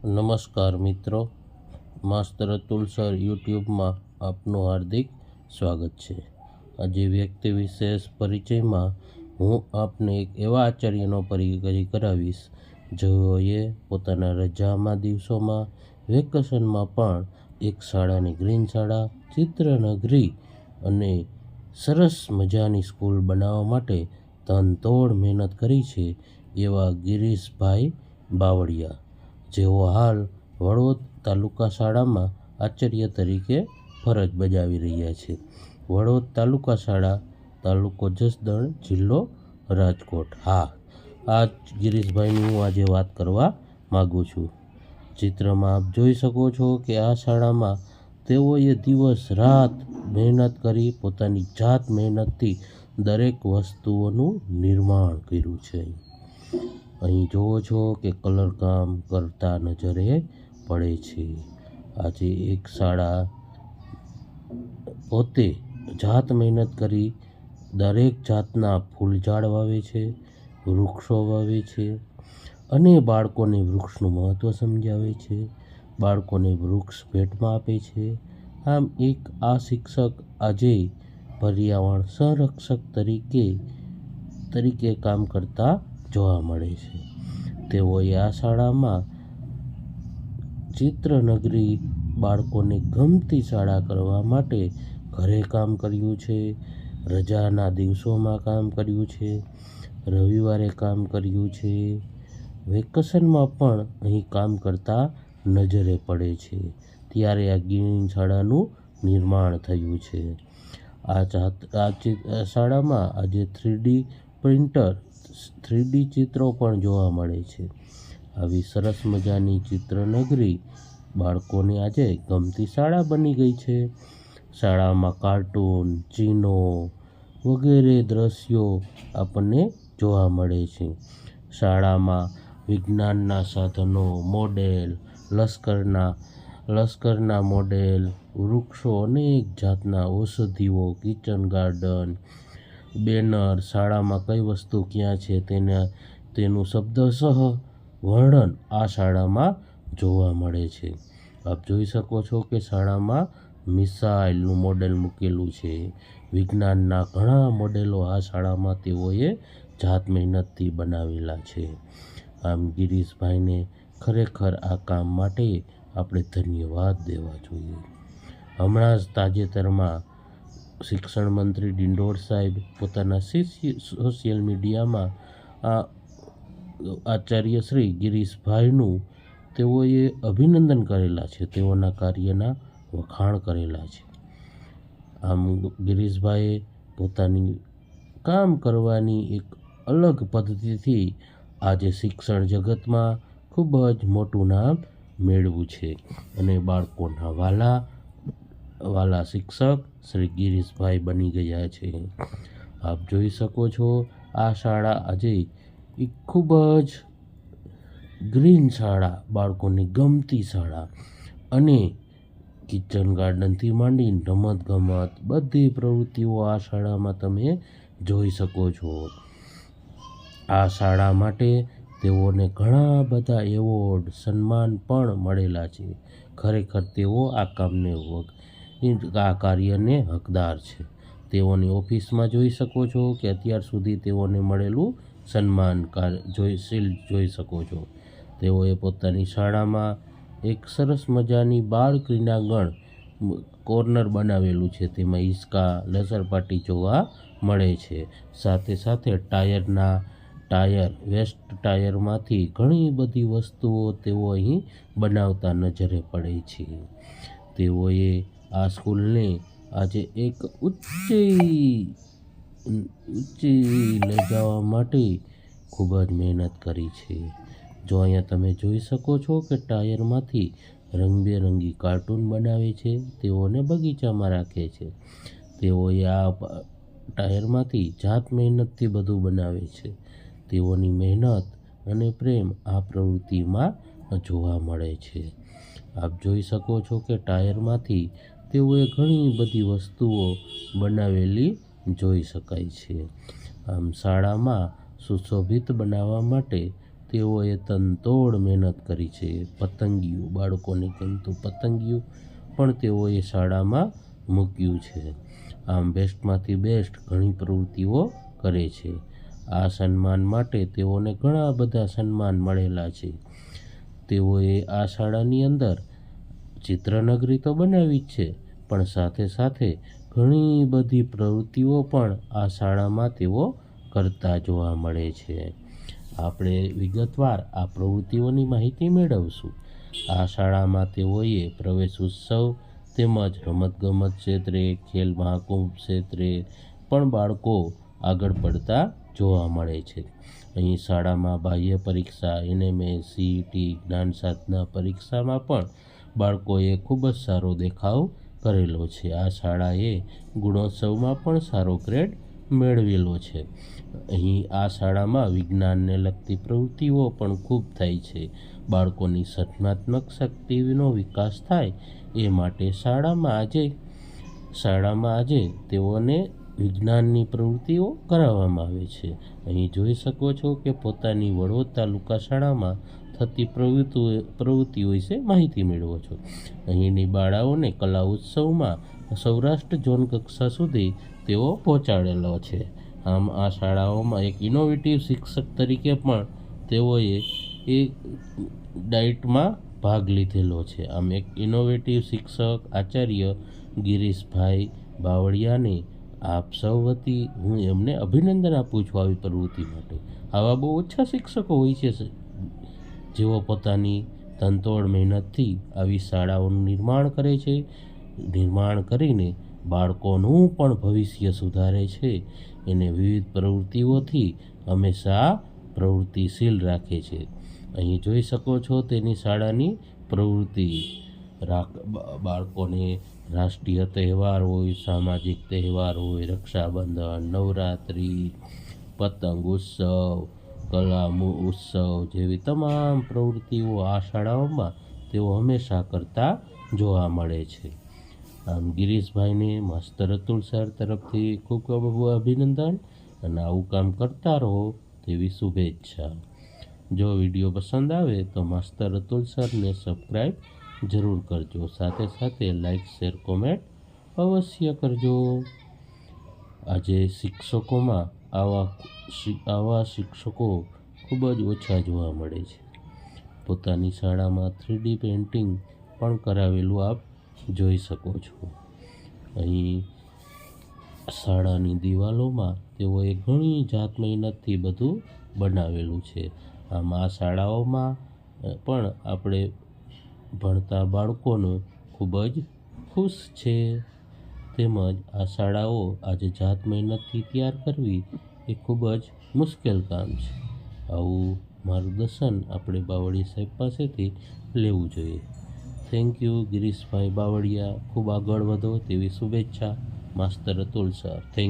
નમસ્કાર મિત્રો. માસ્તર અતુલ સર યુટ્યુબમાં આપનું હાર્દિક સ્વાગત છે. આજે વ્યક્તિ વિશેષ પરિચયમાં હું આપને એક એવા આચાર્યનો પરિચય કરાવીશ, જેઓએ પોતાના રજામાં દિવસોમાં વેકેશનમાં પણ એક શાળાની ગ્રીન શાળા, ચિત્રનગરી અને સરસ મજાની સ્કૂલ બનાવવા માટે તનતોડ મહેનત કરી છે એવા ગિરીશભાઈ બાવળિયા. જેઓ હાલ વડોદ તાલુકા શાળામાં આચાર્ય તરીકે ફરજ બજાવી રહ્યા છે. વડોદ તાલુકા શાળા, તાલુકો જસદણ, જિલ્લો રાજકોટ. હા આ ગિરીશભાઈની હું આજે વાત કરવા માગું છું. ચિત્રમાં આપ જોઈ શકો છો કે આ શાળામાં તેઓએ દિવસ રાત મહેનત કરી પોતાની જાત મહેનતથી દરેક વસ્તુઓનું નિર્માણ કર્યું છે. અહીં જુઓ છો કે કલર કામ કરતા નજરે પડે છે. આજે એક શાળા પોતે જાત મહેનત કરી દરેક જાતના ફૂલ ઝાડ વાવે છે, વૃક્ષો વાવે છે અને બાળકોને વૃક્ષનું મહત્ત્વ સમજાવે છે. બાળકોને વૃક્ષ ભેટમાં આપે છે. આમ એક આ શિક્ષક આજે પર્યાવરણ સંરક્ષક તરીકે તરીકે કામ કરતા જોવા મળે છે. તેઓએ આ શાળામાં ચિત્રનગરી બાળકોને ગમતી શાળા કરવા માટે ઘરે કામ કર્યું છે, રજાના દિવસોમાં કામ કર્યું છે, રવિવારે કામ કર્યું છે. વેકેશનમાં પણ અહીં કામ કરતા નજરે પડે છે. ત્યારે આ ગીણી શાળાનું નિર્માણ થયું છે. આ શાળામાં આજે થ્રીડી પ્રિન્ટર થ્રીડી ચિત્રો પણ જોવા મળે છે. આવી સરસ મજાની ચિત્રનગરી બાળકોને આજે ગમતી શાળા બની ગઈ છે. શાળામાં કાર્ટૂન, ચીનો વગેરે દ્રશ્યો આપણને જોવા મળે છે. શાળામાં વિજ્ઞાનના સાધનો, મોડેલ, લશ્કરના લશ્કરના મોડેલ, વૃક્ષો અનેક જાતના ઔષધિઓ, કિચન ગાર્ડન બેનર, શાળામાં કઈ વસ્તુ ક્યાં છે તેના, તેનું શબ્દસહ વર્ણન આ શાળામાં જોવા મળે છે. આપ જોઈ શકો છો કે શાળામાં મિસાઇલનું મોડેલ મૂકેલું છે. વિજ્ઞાનના ઘણા મોડેલો આ શાળામાં તેઓએ જાત મહેનતથી બનાવેલા છે. આમ ગિરીશભાઈને ખરેખર આ કામ માટે આપણે ધન્યવાદ દેવા જોઈએ. હમણાં જ તાજેતરમાં શિક્ષણ મંત્રી ડિંડોર સાહેબ પોતાના સોશિયલ મીડિયામાં આ આચાર્ય શ્રી ગિરીશભાઈનું તેઓએ અભિનંદન કરેલા છે. તેઓના કાર્યના વખાણ કરેલા છે. આમ ગિરીશભાઈએ પોતાની કામ કરવાની એક અલગ પદ્ધતિથી આજે શિક્ષણ જગતમાં ખૂબ જ મોટું નામ મેળવ્યું છે. અને બાળકોના વાલા વાલા શિક્ષક શ્રી ગિરીશભાઈ બની ગયા છે. આપ જોઈ શકો છો, આ શાળા આજે એક ખૂબ જ ગ્રીન શાળા, બાળકોને ગમતી શાળા. અને કિચન ગાર્ડનથી માંડીને રમત ગમત બધી પ્રવૃત્તિઓ આ શાળામાં તમે જોઈ શકો છો. આ શાળા માટે તેઓને ઘણા બધા એવોર્ડ, સન્માન પણ મળેલા છે. ખરેખર તેઓ આ કામને આ કાર્યને હકદાર છે. તેઓની ઓફિસમાં જોઈ શકો છો કે અત્યાર સુધી તેઓને મળેલું સન્માન જોઈ શીલ્ડ જોઈ શકો છો. તેઓએ પોતાની શાળામાં એક સરસ મજાની બાળ ક્રીડાંગણ કોર્નર બનાવેલું છે. તેમાં હિંચકા લસરપાટી જોવા મળે છે. સાથે સાથે ટાયરના ટાયર, વેસ્ટ ટાયરમાંથી ઘણી બધી વસ્તુઓ તેઓ અહીં બનાવતા નજરે પડે છે. તેઓએ આ સ્કૂલને આજે એક ઊંચી ઊંચી લઈ જવા માટે ખૂબ જ મહેનત કરી છે. જો અહીંયા તમે જોઈ શકો છો કે ટાયરમાંથી રંગબેરંગી કાર્ટૂન બનાવે છે, તેઓને બગીચામાં રાખે છે. તેઓએ આ ટાયરમાંથી જાત મહેનતથી બધું બનાવે છે. તેઓની મહેનત અને પ્રેમ આ પ્રવૃત્તિમાં જોવા મળે છે. આપ જોઈ શકો છો કે ટાયરમાંથી તેઓએ ઘણી બધી વસ્તુઓ બનાવેલી જોઈ શકાય છે. આમ શાળામાં સુશોભિત બનાવવા માટે તેઓએ તનતોડ મહેનત કરી છે. પતંગિયું, બાળકોને ગમતું પતંગિયું પણ તેઓએ શાળામાં મૂક્યું છે. આમ બેસ્ટમાંથી બેસ્ટ ઘણી પ્રવૃત્તિઓ કરે છે. આ સન્માન માટે તેઓને ઘણા બધા સન્માન મળેલા છે. તેઓએ આ શાળાની અંદર ચિત્રનગરી તો બનાવી જ છે, પણ સાથે સાથે ઘણી બધી પ્રવૃત્તિઓ પણ આ શાળામાં તેઓ કરતા જોવા મળે છે. આપણે વિગતવાર આ પ્રવૃત્તિઓની માહિતી મેળવશું. આ શાળામાં તેઓએ પ્રવેશ ઉત્સવ તેમજ રમતગમત ક્ષેત્રે, ખેલ મહાકુંભ ક્ષેત્રે પણ બાળકો આગળ પડતા જોવા મળે છે. અહીં શાળામાં બાહ્ય પરીક્ષા એનએમએ સીઈટી જ્ઞાન સાધના પરીક્ષામાં પણ બાળકોએ ખૂબ જ સારો દેખાવ કરેલો છે. આ શાળાએ ગુણોત્સવમાં પણ સારો ગ્રેડ મેળવેલો છે. અહીં આ શાળામાં વિજ્ઞાનને લગતી પ્રવૃત્તિઓ પણ ખૂબ થાય છે. બાળકોની સર્જનાત્મક શક્તિનો વિકાસ થાય એ માટે શાળામાં આજે શાળામાં આજે તેઓને વિજ્ઞાનની પ્રવૃત્તિઓ કરાવવામાં આવે છે. અહીં જોઈ શકો છો કે પોતાની વડોદ તાલુકા શાળામાં થતી પ્રવૃત્તિઓ પ્રવૃત્તિઓ વિશે માહિતી મેળવો છો. અહીંની બાળાઓને કલા ઉત્સવમાં સૌરાષ્ટ્ર ઝોન કક્ષા સુધી તેઓ પહોંચાડેલો છે. આમ આ શાળાઓમાં એક ઇનોવેટિવ શિક્ષક તરીકે પણ તેઓએ એ ડાયટમાં ભાગ લીધેલો છે. આમ એક ઇનોવેટિવ શિક્ષક આચાર્ય ગિરીશભાઈ બાવળિયાને આપ સૌ વતી હું એમને અભિનંદન આપું છું આવી પ્રવૃત્તિ માટે. આવા બહુ ઓછા શિક્ષકો હોય છે જેઓ પોતાની તનતોડ મહેનતથી આવી શાળાઓનું નિર્માણ કરે છે, નિર્માણ કરીને બાળકોનું પણ ભવિષ્ય સુધારે છે. એને વિવિધ પ્રવૃત્તિઓથી હંમેશા પ્રવૃત્તિશીલ રાખે છે. અહીં જોઈ શકો છો તેની શાળાની પ્રવૃત્તિ. બાળકોને રાષ્ટ્રીય તહેવાર હોય, સામાજિક તહેવાર હોય, રક્ષાબંધન, નવરાત્રિ, પતંગ ઉત્સવ કલા ઉત્સવ જેવી તમામ પ્રવૃત્તિઓ આ શાળાઓમાં તેઓ હંમેશા કરતા જોવા મળે છે. આમ ગિરીશભાઈને માસ્તર અતુલ સર તરફથી ખૂબ ખૂબ અભિનંદન અને આવું કામ કરતા રહો તેવી શુભેચ્છા. જો વીડિયો પસંદ આવે તો માસ્તર અતુલ સરને સબસ્ક્રાઈબ જરૂર કરજો. સાથે સાથે લાઈક શેર, કોમેન્ટ અવશ્ય કરજો. આજે શિક્ષકોમાં આવા આવા શિક્ષકો ખૂબ જ ઓછા જોવા મળે છે. પોતાની શાળામાં થ્રીડી પેઇન્ટિંગ પણ કરાવેલું આપ જોઈ શકો છો. અહીં શાળાની દિવાલોમાં તેઓએ ઘણી જાત મહેનતથી બધું બનાવેલું છે. આમ આ શાળાઓમાં પણ આપણે ભણતા બાળકોનો ખૂબ જ ખુશ છે. તેમજ આ શાળાઓ આજે જાત મહેનતથી તૈયાર કરવી એ ખૂબ જ મુશ્કેલ કામ છે. આવું માર્ગદર્શન આપણે બાવળિયા સાહેબ પાસેથી લેવું જોઈએ. Thank you Girishbhai Bavaliya. ખૂબ આગળ વધો તેવી શુભેચ્છા, માસ્તર અતુલ સર થેન્ક